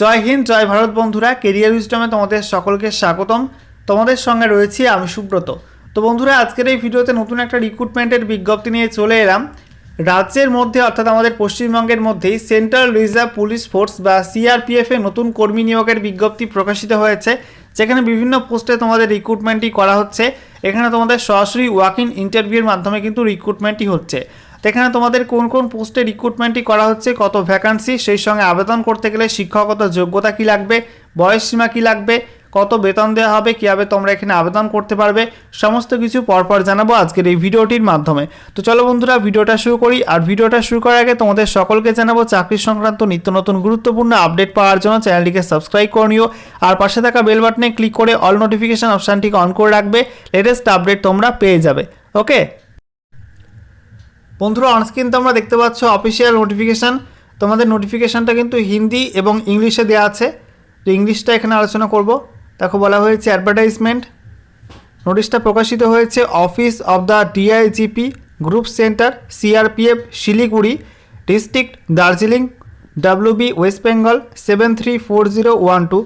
জয় হিন্দ, জয় ভারত বন্ধুরা কেরিয়ার উইস্টমে তোমাদের সকলকে স্বাগতম। তোমাদের সঙ্গে রয়েছি আমি সুব্রত। তো বন্ধুরা, আজকের এই ভিডিওতে নতুন একটা রিক্রুটমেন্টের বিজ্ঞপ্তি নিয়ে চলে এলাম। রাজ্যের মধ্যে, অর্থাৎ আমাদের পশ্চিমবঙ্গের মধ্যেই সেন্ট্রাল রিজার্ভ পুলিশ ফোর্স বা সিআরপিএফ নতুন কর্মী নিয়োগের বিজ্ঞপ্তি প্রকাশিত হয়েছে, যেখানে বিভিন্ন পোস্টে তোমাদের রিক্রুটমেন্টই করা হচ্ছে। এখানে তোমাদের সরাসরি ওয়াক ইন ইন্টারভিউর মাধ্যমে কিন্তু রিক্রুটমেন্টই হচ্ছে। এখানে তোমাদের কোন কোন পোস্টে রিক্রুটমেন্টই করা হচ্ছে, কত ভ্যাকান্সি সেই সঙ্গে আবেদন করতে গেলে শিক্ষাগত যোগ্যতা কী লাগবে, বয়স সীমা কী লাগবে, কত বেতন দেওয়া হবে, কীভাবে তোমরা এখানে আবেদন করতে পারবে, সমস্ত কিছু পরপর জানাব আজকের এই ভিডিওটির মাধ্যমে। তো চলো বন্ধুরা, ভিডিওটা শুরু করি। আর ভিডিওটা শুরু করার আগে তোমাদের সকলকে জানাব, চাকরি সংক্রান্ত নিত্য নতুন গুরুত্বপূর্ণ আপডেট পাওয়ার জন্য চ্যানেলটিকে সাবস্ক্রাইব করে নিও। আর পাশে থাকা বেল বাটনে ক্লিক করে অল নোটিফিকেশান অপশানটিকে অন করে রাখবে লেটেস্ট আপডেট তোমরা পেয়ে যাবে। ওকে বন্ধুরা অনস্ক্রিন তোমরা দেখতে পাচ্ছ অফিসিয়াল নোটিফিকেশান তোমাদের নোটিফিকেশানটা কিন্তু হিন্দি এবং ইংলিশে দেওয়া আছে। তো ইংলিশটা এখানে আলোচনা করব। দেখো, বলা হয়েছে অ্যাডভার্টাইজমেন্ট নোটিশটা প্রকাশিত হয়েছে office of the DIGP group centre CRPF Siliguri district Darjeeling WB West Bengal seven three four zero one two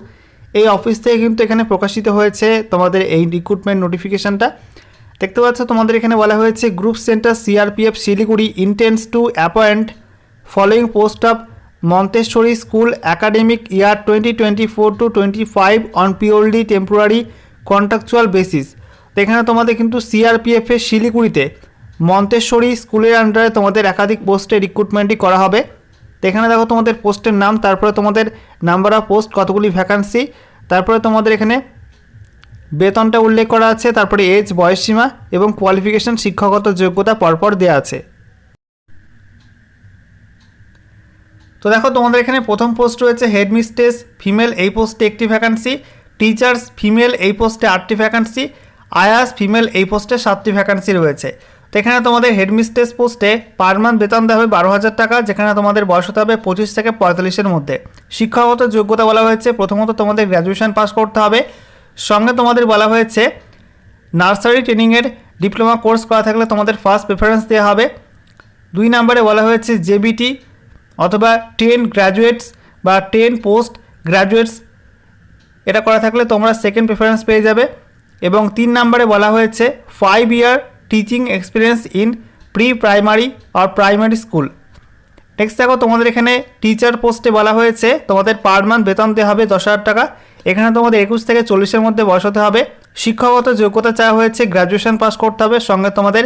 এই অফিস থেকে কিন্তু এখানে প্রকাশিত হয়েছে তোমাদের এই রিক্রুটমেন্ট নোটিফিকেশানটা দেখতে পাচ্ছ, তোমাদের এখানে বলা হয়েছে group centre CRPF Siliguri intends to appoint following post of Montessori school academic year twenty twenty four to twenty five on purely temporary contractual basis তো এখানে তোমাদের কিন্তু সিআরপিএফের শিলিগুড়িতে মন্তেশ্বরী স্কুলের আন্ডারে তোমাদের একাধিক পোস্টে রিক্রুটমেন্টই করা হবে। তো এখানে দেখো তোমাদের পোস্টের নাম, তারপরে তোমাদের নাম্বার অফ পোস্ট কতগুলি ভ্যাকান্সি তারপরে তোমাদের এখানে বেতনটা উল্লেখ করা আছে, তারপরে এজ, বয়সসীমা এবং কোয়ালিফিকেশন শিক্ষাগত যোগ্যতা পরপর দেওয়া আছে। তো দেখো, তোমাদের এখানে প্রথম পোস্ট রয়েছে হেড মিস্ট্রেস ফিমেল এই পোস্টে একটি ভ্যাকান্সি টিচার্স ফিমেল এই পোস্টে আটটি ভ্যাকান্সি আয়াস ফিমেল এই পোস্টে সাতটি ভ্যাকান্সি রয়েছে। তো এখানে তোমাদের হেড মিস্ট্রেস পোস্টে পার মান্থ বেতন দেওয়া হবে বারো হাজার টাকা, যেখানে তোমাদের বয়স হতে হবে পঁচিশ থেকে পঁয়তাল্লিশের মধ্যে। শিক্ষাগত যোগ্যতা বলা হয়েছে, প্রথমত তোমাদের গ্র্যাজুয়েশন পাস করতে হবে সঙ্গে তোমাদের বলা হয়েছে, নার্সারি ট্রেনিংয়ের ডিপ্লোমা কোর্স করা থাকলে তোমাদের ফার্স্ট প্রেফারেন্স দেওয়া হবে। দুই নম্বরে বলা হয়েছে জেবিটি অথবা টেন গ্র্যাজুয়েটস বা টেন পোস্ট গ্র্যাজুয়েটস এটা করা থাকলে তোমরা সেকেন্ড প্রেফারেন্স পেয়ে যাবে। এবং তিন নম্বরে বলা হয়েছে five year teaching experience in pre primary R primary school next দেখো, তোমাদের এখানে টিচার পোস্টে বলা হয়েছে, তোমাদের পার মান্থ বেতন দেওয়া হবে দশ হাজার টাকা। এখানে তোমাদের একুশ থেকে চল্লিশের মধ্যে বয়স হতে হবে। শিক্ষাগত যোগ্যতা চাওয়া হয়েছে গ্র্যাজুয়েশন পাস করতে হবে, সঙ্গে তোমাদের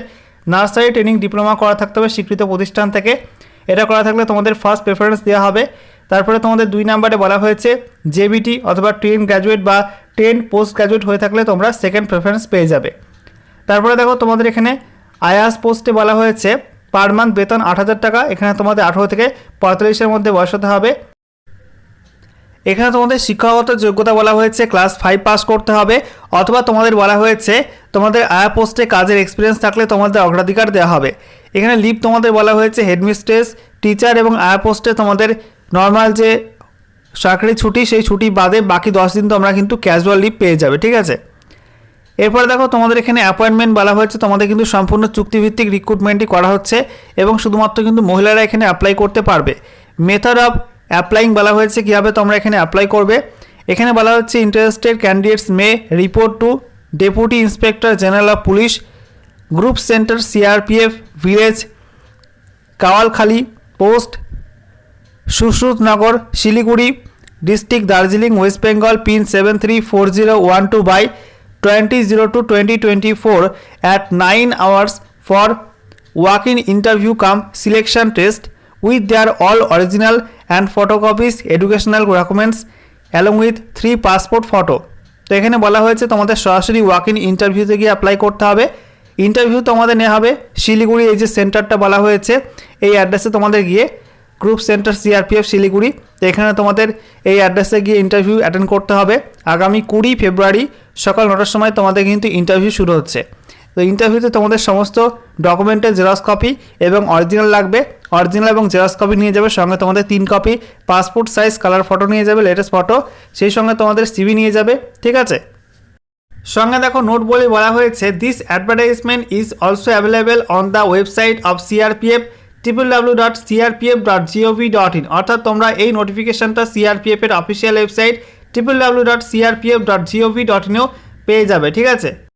নার্সারি ট্রেনিং ডিপ্লোমা করা থাকতে হবে, স্বীকৃত প্রতিষ্ঠান থেকে। এটা করা থাকলে তোমাদের ফার্স্ট প্রেফারেন্স দেওয়া হবে। তারপরে তোমাদের দুই নাম্বারে বলা হয়েছে জেবিটি অথবা টেন গ্র্যাজুয়েট বা টেন পোস্ট গ্র্যাজুয়েট হয়ে থাকলে তোমরা সেকেন্ড প্রেফারেন্স পেয়ে যাবে। তারপরে দেখো তোমাদের এখানে আয়াস পোস্টে বলা হয়েছে পার মান্থ বেতন আট হাজার টাকা, এখানে তোমাদের আঠেরো থেকে পঁয়তাল্লিশের মধ্যে বয়স হতে হবে। এখানে তোমাদের শিক্ষাগত যোগ্যতা বলা হয়েছে ক্লাস ফাইভ পাস করতে হবে, অথবা তোমাদের বলা হয়েছে তোমাদের আয়া পোস্টে কাজের এক্সপিরিয়েন্স থাকলে তোমাদের অগ্রাধিকার দেওয়া হবে। এখানে লিভ তোমাদের বলা হয়েছে হেডমিস্ট্রেস টিচার এবং আয়া পোস্টে তোমাদের নর্মাল যে সরকারি ছুটি, সেই ছুটি বাদে বাকি দশ দিন তোমরা কিন্তু ক্যাজুয়াল লিভ পেয়ে যাবে, ঠিক আছে? এরপরে দেখো তোমাদের এখানে অ্যাপয়েন্টমেন্ট বলা হয়েছে, তোমাদের কিন্তু সম্পূর্ণ চুক্তিভিত্তিক রিক্রুটমেন্টই করা হচ্ছে এবং শুধুমাত্র কিন্তু মহিলারা এখানে অ্যাপ্লাই করতে পারবে। মেথড অফ অ্যাপ্লাইং বলা হয়েছে, কীভাবে তোমরা এখানে অ্যাপ্লাই করবে? এখানে বলা হচ্ছে interested candidates may report to deputy inspector general of police group centre CRPF village Kawalkhali post Sushrutnagar Siliguri district Darjeeling West Bengal pin seven three four zero one two by twenty zero two twenty twenty four at nine hours for walk in interview cum selection test with their all original and photocopies educational documents along with three passport photo তো এখানে বলা হয়েছে তোমাদের সরাসরি walk in ইন্টারভিউতে গিয়ে apply করতে হবে। ইন্টারভিউ তোমাদের নেওয়া হবে শিলিগুড়ি, এই যে সেন্টারটা বলা হয়েছে, এই অ্যাড্রেসে তোমাদের গিয়ে গ্রুপ সেন্টার সিআরপিএফ শিলিগুড়ি। তো এখানে তোমাদের এই অ্যাড্রেসে গিয়ে ইন্টারভিউ অ্যাটেন্ড করতে হবে। আগামী কুড়ি ফেব্রুয়ারি সকাল নটার সময় তোমাদের কিন্তু ইন্টারভিউ শুরু হচ্ছে। তো ইন্টারভিউতে তোমাদের সমস্ত ডকুমেন্টের জেরক্স কপি এবং অরিজিনাল লাগবে। অরিজিনাল এবং জেরক্স কপি নিয়ে যাবে, সঙ্গে তোমাদের তিন copy passport size colour photo নিয়ে যাবে লেটেস্ট ফটো সেই সঙ্গে তোমাদের সিভি নিয়ে যাবে, ঠিক আছে? সঙ্গে দেখো নোট বলে বলা হয়েছে this advertisement is also available on the website of CRPF triple W dot CRPF dot GOV dot in অর্থাৎ তোমরা এই নোটিফিকেশনটা সিআরপিএফ এর official website triple W dot CRPF dot GOV dot ইনেও পেয়ে যাবে, ঠিক আছে?